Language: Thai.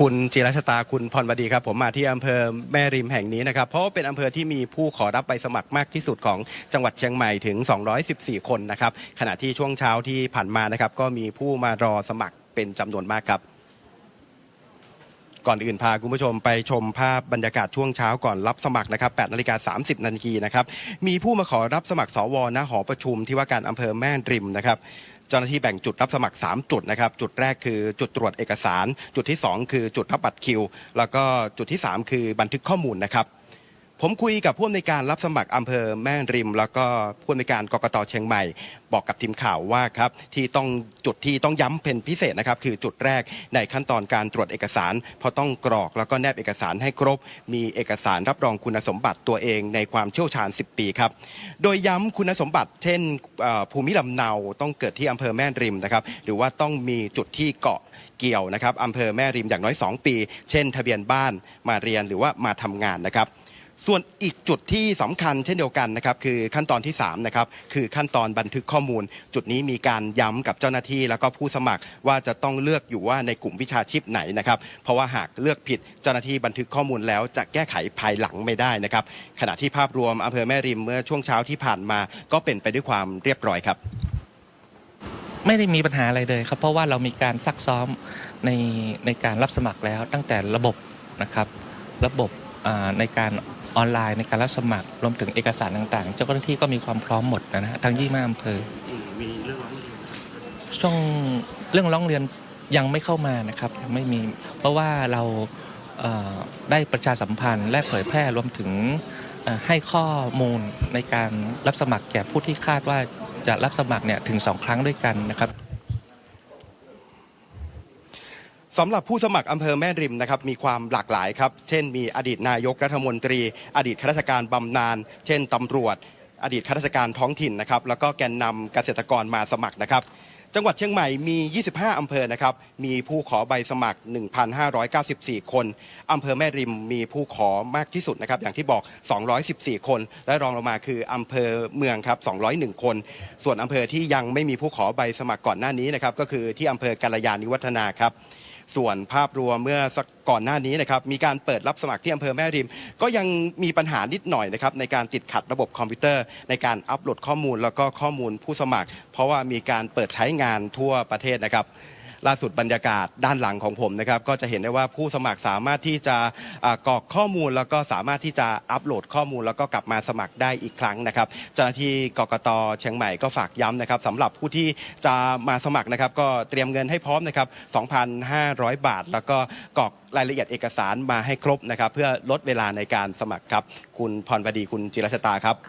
คุณจิรชตาคุณพรวดีครับ ผมมาที่อำเภอแม่ริมแห่งนี้นะครับ เพราะเป็นอำเภอที่มีผู้ขอรับใบสมัครมากที่สุดของจังหวัดเชียงใหม่ถึง 214 คนนะครับ ขณะที่ช่วงเช้าที่ผ่านมานะครับ ก็มีผู้มารอสมัครเป็นจำนวนมากครับ ก่อนอื่นพาคุณผู้ชมไปชมภาพบรรยากาศช่วงเช้าก่อนรับสมัครนะครับ8นาฬิกา30นาทีนะครับ มีผู้มาขอรับสมัครสวณหอประชุมที่ว่าการอำเภอแม่ริมนะครับ จ้าหน้าที่แบ่งจุดรับสมัคร 3 จุดนะครับ จุดแรกคือจุดตรวจเอกสาร จุดที่ 2 คือจุดรับบัตรคิว แล้วก็จุดที่ 3 คือบันทึกข้อมูลนะครับ ผมคุยกับผู้อำนวยการรับสมัครอำเภอแม่ริม แล้วก็ผู้อำนวยการกกตเชียงใหม่ บอกกับทีมข่าวว่าครับที่ต้องจุดที่ต้องย้ำเป็นพิเศษนะครับ คือจุดแรกในขั้นตอนการตรวจเอกสาร เพราะต้องกรอกแล้วก็แนบเอกสารให้ครบ มีเอกสารรับรองคุณสมบัติตัวเองในความเชี่ยวชาญ 10 ปีครับโดยย้ำคุณสมบัติ เช่นภูมิลำเนาต้องเกิดที่อำเภอแม่ริมนะครับหรือว่าต้องมีจุดที่เกาะเกี่ยวนะครับอำเภอแม่ริมอย่างน้อย 2 ปี เช่น ทะเบียนบ้านมาเรียนหรือว่ามาทำงานนะครับ ส่วนอีกจุดที่สำคัญเช่นเดียวกันนะครับคือขั้นตอนที่3นะครับคือขั้นตอนบันทึกข้อมูล จุดนี้มีการย้ำกับเจ้าหน้าที่ แล้วก็ผู้สมัครว่าจะต้องเลือกอยู่ว่าในกลุ่มวิชาชีพไหนนะครับเพราะว่าหากเลือกผิดเจ้าหน้าที่บันทึกข้อมูลแล้วจะแก้ไขภายหลังไม่ได้นะครับขณะที่ภาพรวมอำเภอแม่ริมเมื่อช่วงเช้าที่ผ่านมา ก็เป็นไปด้วยความเรียบร้อยครับ ไม่ได้มีปัญหาอะไรเลยครับ เพราะว่าเรามีการซักซ้อมในในการรับสมัครแล้วตั้งแต่ระบบนะครับ ระบบ ในการออนไลน์ในการรับสมัครรวมถึงเอกสารต่างๆ เจ้าหน้าที่ก็มีความพร้อมหมดนะฮะทั้งยี่มาอำเภอมีเรื่องร้องเรียนช่วงเรื่องร้องเรียนยังไม่เข้ามานะครับยังไม่มี เพราะว่าเราเอ่อได้ประชาสัมพันธ์และเผยแพร่รวมถึงเอ่อให้ข้อมูลในการรับสมัครแก่ผู้ที่คาดว่าจะรับสมัครเนี่ยถึงสองครั้งด้วยกันนะครับ สำหรับผู้สมัครอำเภอแม่ริมนะครับมีความหลากหลายครับ เช่น มีอดีตนายกรัฐมนตรี อดีตข้าราชการบำนาญเช่นตำรวจ อดีตข้าราชการท้องถิ่นนะครับแล้วก็แกนนำเกษตรกรมาสมัครนะครับ จังหวัดเชียงใหม่มี 25 อำเภอนะครับมีผู้ขอใบสมัคร 1,594 คนอำเภอแม่ริมมีผู้ขอมากที่สุดนะครับอย่างที่บอก 214 คน และรองลงมาคืออำเภอเมืองครับ 201 คน ส่วนอำเภอที่ยังไม่มีผู้ขอใบสมัครก่อนหน้านี้นะครับก็คือที่อำเภอกาลยานิวัฒนาครับ ส่วนภาพรวมเมื่อสักก่อนหน้านี้นะครับมีการเปิดรับสมัครที่อำเภอแม่ริม ก็ยังมีปัญหานิดหน่อยนะครับในการติดขัดระบบคอมพิวเตอร์ ในการอัปโหลดข้อมูลแล้วก็ข้อมูลผู้สมัคร เพราะว่ามีการเปิดใช้งานทั่วประเทศนะครับ ล่าสุดบรรยากาศด้านหลังของผมนะครับก็จะเห็นได้ว่าผู้สมัครสามารถที่จะกรอกข้อมูล แล้วก็สามารถที่จะอัปโหลดข้อมูล แล้วก็กลับมาสมัครได้อีกครั้งนะครับเจ้าหน้าที่กกตเชียงใหม่ก็ฝากย้ำนะครับสำหรับผู้ที่จะมาสมัครนะครับ ก็เตรียมเงินให้พร้อมนะครับ 2,500 บาท แล้วก็กรอกรายละเอียดเอกสารมาให้ครบนะครับ เพื่อลดเวลาในการสมัครครับ คุณพรวดีคุณจิรชตาครับ